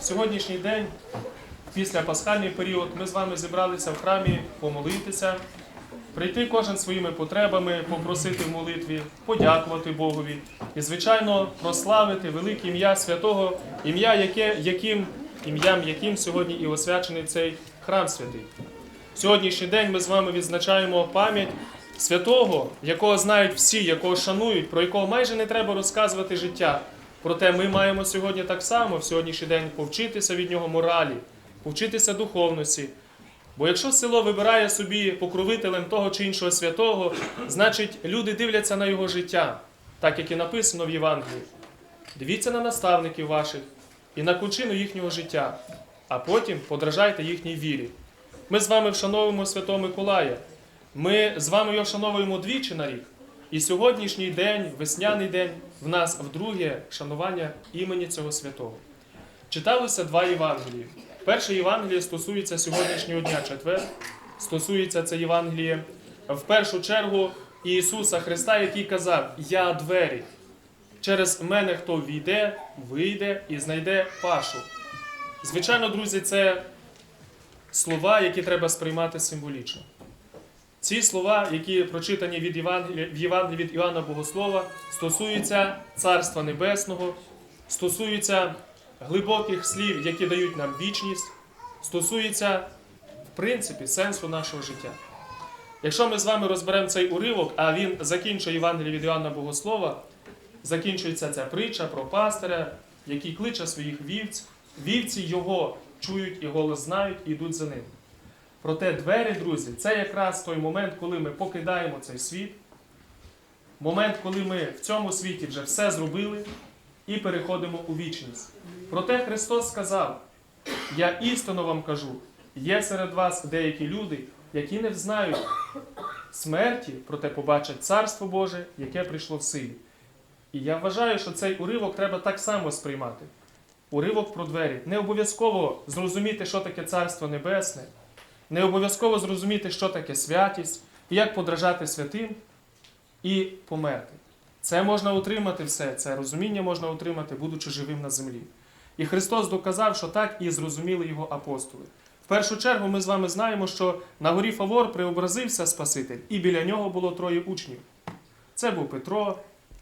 сьогоднішній день, після пасхальний період, ми з вами зібралися в храмі помолитися, прийти кожен своїми потребами, попросити в молитві, подякувати Богові і, звичайно, прославити велике ім'я святого, ім'я, яким, ім'ям яким сьогодні і освячений цей храм святий. Сьогоднішній день ми з вами відзначаємо пам'ять святого, якого знають всі, якого шанують, про якого майже не треба розказувати життя. Проте ми маємо сьогодні так само в сьогоднішній день повчитися від нього моралі, повчитися духовності. Бо якщо село вибирає собі покровителем того чи іншого святого, значить люди дивляться на його життя, так як і написано в Євангелії. Дивіться на наставників ваших і на кучину їхнього життя, а потім подражайте їхній вірі. Ми з вами вшановуємо Святого Миколая. Ми з вами його вшановуємо двічі на рік. І сьогоднішній день, весняний день, в нас вдруге шанування імені цього святого. Читалося два Євангелії. Перше Євангеліє стосується сьогоднішнього дня, четвер. Стосується це Євангеліє в першу чергу Ісуса Христа, який казав: Я двері. Через мене хто війде, вийде і знайде пашу. Звичайно, друзі, це слова, які треба сприймати символічно. Ці слова, які прочитані від Євангелія, в Євангелії від Іоанна Богослова, стосуються Царства Небесного, стосуються глибоких слів, які дають нам вічність, стосуються, в принципі, сенсу нашого життя. Якщо ми з вами розберемо цей уривок, а він закінчує Євангеліє від Іоанна Богослова, закінчується ця притча про пастиря, який кличе своїх вівць. Вівці його чують і голос знають і йдуть за ним. Проте двері, друзі, це якраз той момент, коли ми покидаємо цей світ, момент, коли ми в цьому світі вже все зробили і переходимо у вічність. Проте Христос сказав: Я істинно вам кажу, є серед вас деякі люди, які не взнають смерті, проте побачать Царство Боже, яке прийшло в силі. І я вважаю, що цей уривок треба так само сприймати. Уривок про двері. Не обов'язково зрозуміти, що таке Царство Небесне, не обов'язково зрозуміти, що таке святість, як подражати святим і померти. Це можна отримати все, це розуміння можна отримати, будучи живим на землі. І Христос доказав, що так і зрозуміли його апостоли. В першу чергу ми з вами знаємо, що на горі Фавор преобразився Спаситель, і біля нього було троє учнів. Це був Петро,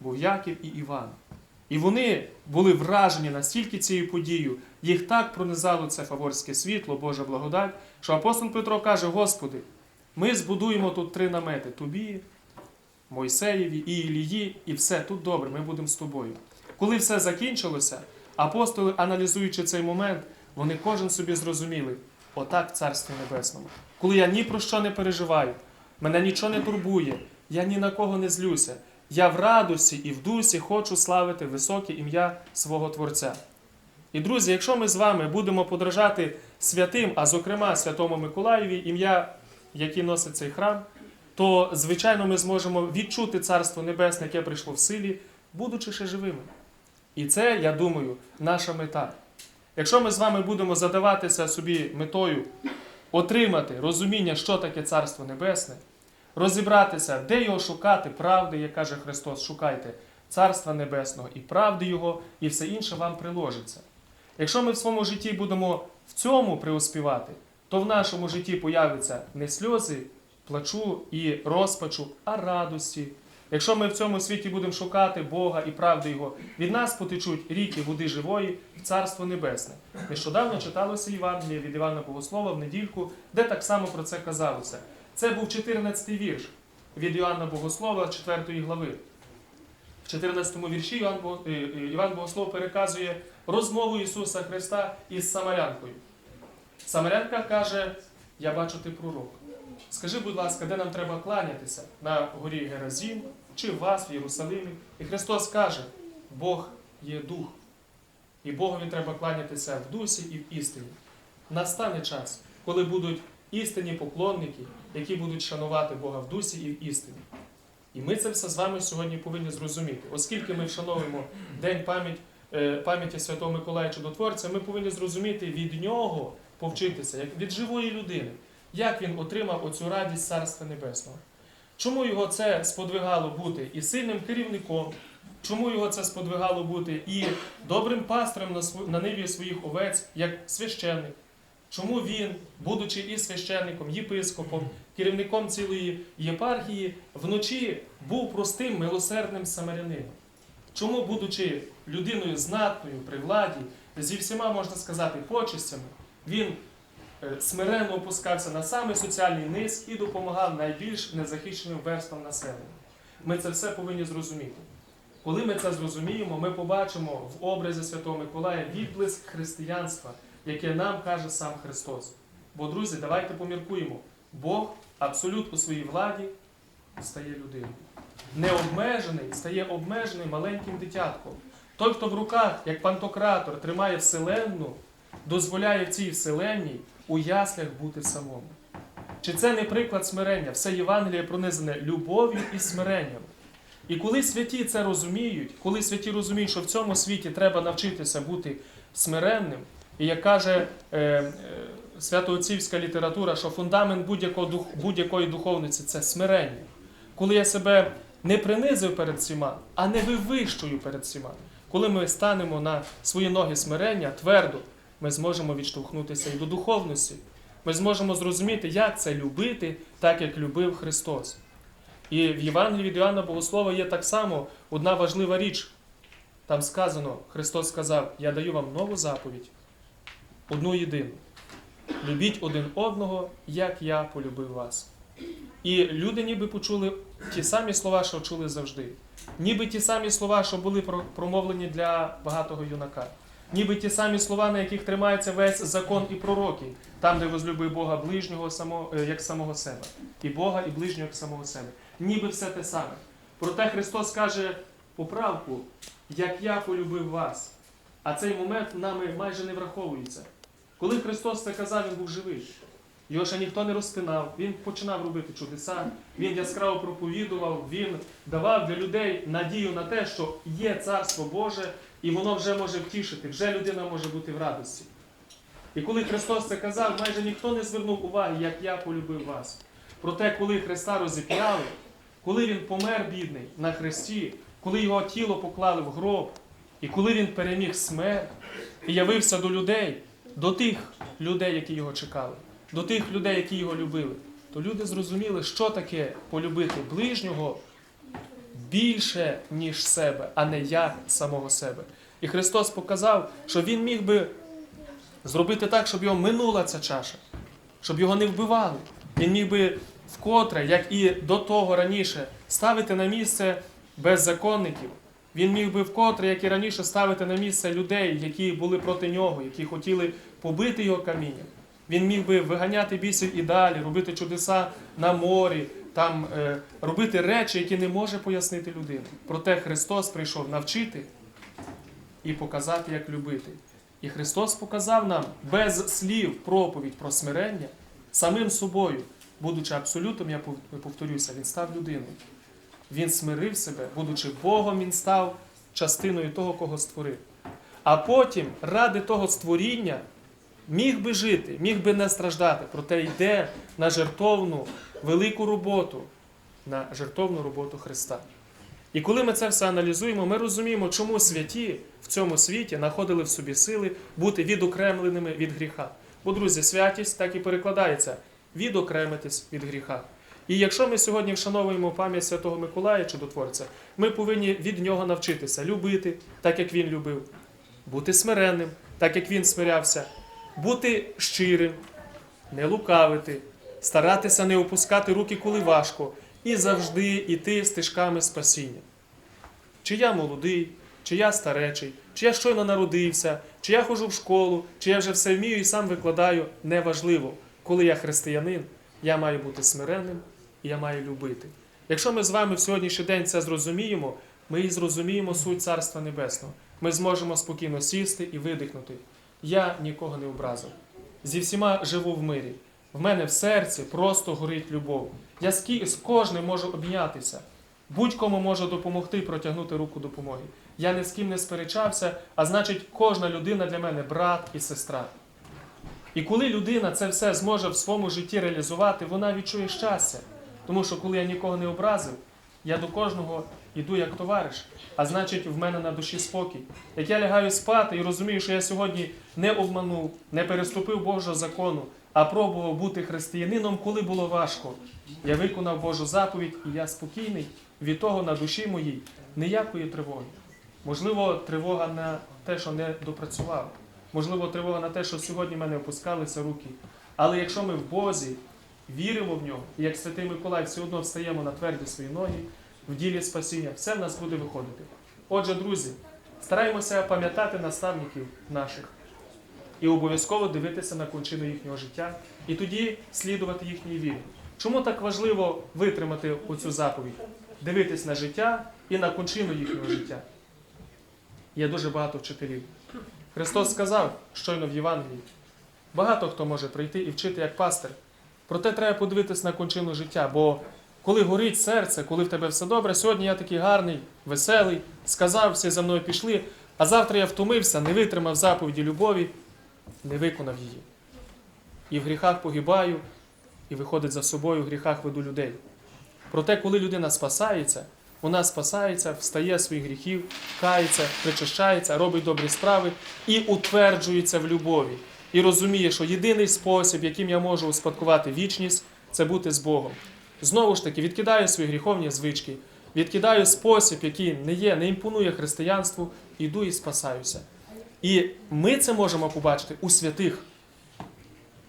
був Яків і Іван. І вони були вражені настільки цією подією, їх так пронизало це фаворське світло, Божа благодать, що апостол Петро каже: Господи, ми збудуємо тут три намети тобі, Мойсеєві і Ілії, і все тут добре, ми будемо з тобою. Коли все закінчилося, апостоли, аналізуючи цей момент, вони кожен собі зрозуміли, отак в Царстві Небесному. Коли я ні про що не переживаю, мене нічого не турбує, я ні на кого не злюся. Я в радості і в дусі хочу славити високе ім'я свого Творця. І, друзі, якщо ми з вами будемо подражати святим, а зокрема Святому Миколаєві, ім'я, яке носить цей храм, то, звичайно, ми зможемо відчути Царство Небесне, яке прийшло в силі, будучи ще живими. І це, я думаю, наша мета. Якщо ми з вами будемо задаватися собі метою отримати розуміння, що таке Царство Небесне, розібратися, де його шукати, правди, як каже Христос, шукайте Царства Небесного і правди Його, і все інше вам приложиться. Якщо ми в своєму житті будемо в цьому преуспівати, то в нашому житті появляться не сльози, плачу і розпачу, а радості. Якщо ми в цьому світі будемо шукати Бога і правди Його, від нас потечуть ріки води живої в Царство Небесне. Нещодавно читалося Євангеліє від Івана Богослова в недільку, де так само про це казалося. Це був 14-й вірш від Іоанна Богослова, 4 глави. В 14-му вірші Іван, Бо- е, е, Іван Богослов переказує розмову Ісуса Христа із Самарянкою. Самарянка каже: Я бачу, ти пророк. Скажи, будь ласка, де нам треба кланятися? На горі Геразім чи вас, в Єрусалимі? І Христос каже: Бог є дух. І Богові треба кланятися в дусі і в істині. Настане час, коли будуть істинні поклонники, які будуть шанувати Бога в дусі і в істині. І ми це все з вами сьогодні повинні зрозуміти. Оскільки ми вшановуємо День пам'ять, е, пам'яті Святого Миколая Чудотворця, ми повинні зрозуміти від нього повчитися, як від живої людини, як він отримав оцю радість Царства Небесного. Чому його це сподвигало бути і сильним керівником, Чому його це сподвигало бути і добрим пастором на ниві своїх овець, як священник? Чому він, будучи і священником, єпископом, керівником цілої єпархії, вночі був простим милосердним самарянином? Чому, будучи людиною знатною при владі, зі всіма, можна сказати, почестями, він е, смиренно опускався на самий соціальний низ і допомагав найбільш незахищеним верствам населення? Ми це все повинні зрозуміти. Коли ми це зрозуміємо, ми побачимо в образі Святого Миколая відблиск християнства, яке нам каже сам Христос. Бо, друзі, давайте поміркуємо. Бог абсолют у своїй владі стає людиною. Необмежений стає обмежений маленьким дитятком. Той, хто в руках, як пантократор, тримає вселенну, дозволяє в цій вселенній у яслях бути самому. Чи це не приклад смирення? Все Євангеліє пронизане любов'ю і смиренням. І коли святі це розуміють, коли святі розуміють, що в цьому світі треба навчитися бути смиренним, і як каже е, е, святоотцівська література, що фундамент будь-якої духовниці це смирення. Коли я себе не принизив перед всіма, а не вивищую перед всіма. Коли ми станемо на свої ноги смирення твердо, ми зможемо відштовхнутися і до духовності. Ми зможемо зрозуміти, як це любити, так як любив Христос. І в Євангелії від Іоанна Богослова є так само одна важлива річ. Там сказано, Христос сказав: Я даю вам нову заповідь, одну єдину. Любіть один одного, як я полюбив вас. І люди ніби почули ті самі слова, що чули завжди. Ніби ті самі слова, що були промовлені для багатого юнака. Ніби ті самі слова, на яких тримається весь закон і пророки, там, де возлюби Бога ближнього е, як самого себе, і Бога, і ближнього як самого себе. Ніби все те саме. Проте Христос каже поправку, як я полюбив вас. А цей момент нами майже не враховується. Коли Христос це казав, він був живий. Його ще ніхто не розпинав, він починав робити чудеса, він яскраво проповідував, він давав для людей надію на те, що є Царство Боже, і воно вже може втішити, вже людина може бути в радості. І коли Христос це казав, майже ніхто не звернув уваги, як я полюбив вас. Проте, коли Христа розіп'яли, коли Він помер бідний на хресті, коли його тіло поклали в гроб, і коли він переміг смерть і явився до людей, до тих людей, які його чекали, до тих людей, які його любили, то люди зрозуміли, що таке полюбити ближнього більше, ніж себе, а не я самого себе. І Христос показав, що Він міг би зробити так, щоб його минула ця чаша, щоб його не вбивали. Він міг би вкотре, як і до того раніше, ставити на місце беззаконників. Він міг би вкотре, як і раніше, ставити на місце людей, які були проти нього, які хотіли побити його камінням. Він міг би виганяти бісів і далі, робити чудеса на морі, там, е, робити речі, які не може пояснити людина. Проте Христос прийшов навчити і показати, як любити. І Христос показав нам без слів проповідь про смирення самим собою, будучи абсолютом, я пов- повторюся, він став людиною. Він смирив себе, будучи Богом, він став частиною того, кого створив. А потім, ради того створіння, міг би жити, міг би не страждати, проте йде на жертовну велику роботу, на жертовну роботу Христа. І коли ми це все аналізуємо, ми розуміємо, чому святі в цьому світі знаходили в собі сили бути відокремленими від гріха. Бо, друзі, святість так і перекладається відокремитись від гріха. І якщо ми сьогодні вшановуємо пам'ять Святого Миколая Чудотворця, ми повинні від нього навчитися любити, так як він любив, бути смиренним, так як він смирявся, бути щирим, не лукавити, старатися не опускати руки, коли важко, і завжди йти стежками спасіння. Чи я молодий, чи я старечий, чи я щойно народився, чи я ходжу в школу, чи я вже все вмію і сам викладаю, неважливо. Коли я християнин, я маю бути смиренним і я маю любити. Якщо ми з вами в сьогоднішній день це зрозуміємо, ми і зрозуміємо суть Царства Небесного. Ми зможемо спокійно сісти і видихнути. Я нікого не образив. Зі всіма живу в мирі. В мене в серці просто горить любов. Я з кожним можу обнятися. Будь-кому можу допомогти протягнути руку допомоги. Я ні з ким не сперечався, а значить, кожна людина для мене брат і сестра. І коли людина це все зможе в своєму житті реалізувати, вона відчує щастя. Тому що коли я нікого не образив, я до кожного іду як товариш, а значить, в мене на душі спокій. Як я лягаю спати і розумію, що я сьогодні не обманув, не переступив Божого закону, а пробував бути християнином, коли було важко. Я виконав Божу заповідь, і я спокійний від того на душі моїй ніякої тривоги. Можливо, тривога на те, що не допрацював. Можливо, тривога на те, що сьогодні в мене опускалися руки. Але якщо ми в Бозі віримо в нього, і як Святий Миколай все одно встаємо на тверді свої ноги в ділі спасіння, все в нас буде виходити. Отже, друзі, стараємося пам'ятати наставників наших і обов'язково дивитися на кончину їхнього життя і тоді слідувати їхній вірі. Чому так важливо витримати оцю заповідь? Дивитись на життя і на кончину їхнього життя. Є дуже багато вчителів. Христос сказав щойно в Євангелії, багато хто може прийти і вчити як пастир. Проте треба подивитись на кончину життя, бо коли горить серце, коли в тебе все добре, сьогодні я такий гарний, веселий, сказав, всі за мною пішли, а завтра я втомився, не витримав заповіді любові, не виконав її. І в гріхах погибаю, і виходить за собою, в гріхах веду людей. Проте, коли людина спасається, вона спасається, встає з своїх гріхів, кається, причащається, робить добрі справи і утверджується в любові. І розуміє, що єдиний спосіб, яким я можу успадкувати вічність, це бути з Богом. Знову ж таки, відкидаю свої гріховні звички, відкидаю спосіб, який не є, не імпонує християнству, іду і спасаюся. І ми це можемо побачити у святих.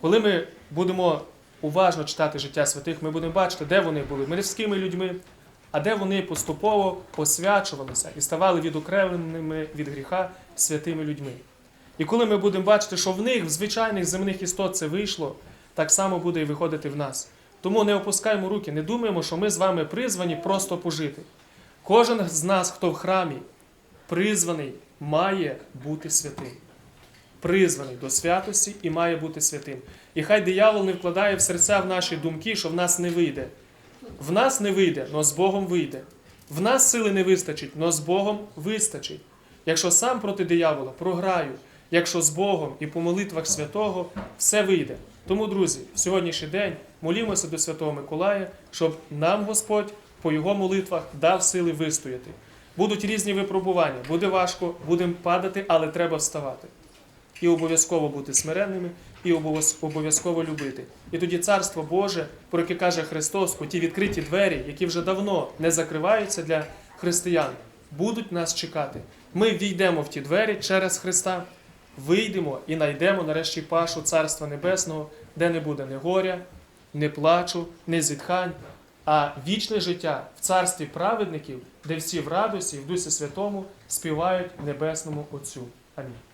Коли ми будемо уважно читати життя святих, ми будемо бачити, де вони були мирськими людьми, а де вони поступово посвячувалися і ставали відокремленими від гріха святими людьми. І коли ми будемо бачити, що в них, в звичайних земних істот, це вийшло, так само буде і виходити в нас. Тому не опускаємо руки, не думаємо, що ми з вами призвані просто пожити. Кожен з нас, хто в храмі, призваний, має бути святим. Призваний до святості і має бути святим. І хай диявол не вкладає в серця в наші думки, що в нас не вийде. В нас не вийде, але з Богом вийде. В нас сили не вистачить, але з Богом вистачить. Якщо сам проти диявола програю, якщо з Богом і по молитвах святого все вийде. Тому, друзі, в сьогоднішній день молімося до Святого Миколая, щоб нам Господь по його молитвах дав сили вистояти. Будуть різні випробування, буде важко, будемо падати, але треба вставати. І обов'язково бути смиренними, і обов'язково любити. І тоді Царство Боже, про яке каже Христос, у ті відкриті двері, які вже давно не закриваються для християн, будуть нас чекати. Ми війдемо в ті двері через Христа, вийдемо і знайдемо нарешті пашу Царства Небесного, де не буде ні горя, ні плачу, ні зітхань, а вічне життя в царстві праведників, де всі в радості в Дусі Святому співають Небесному Отцю. Амінь.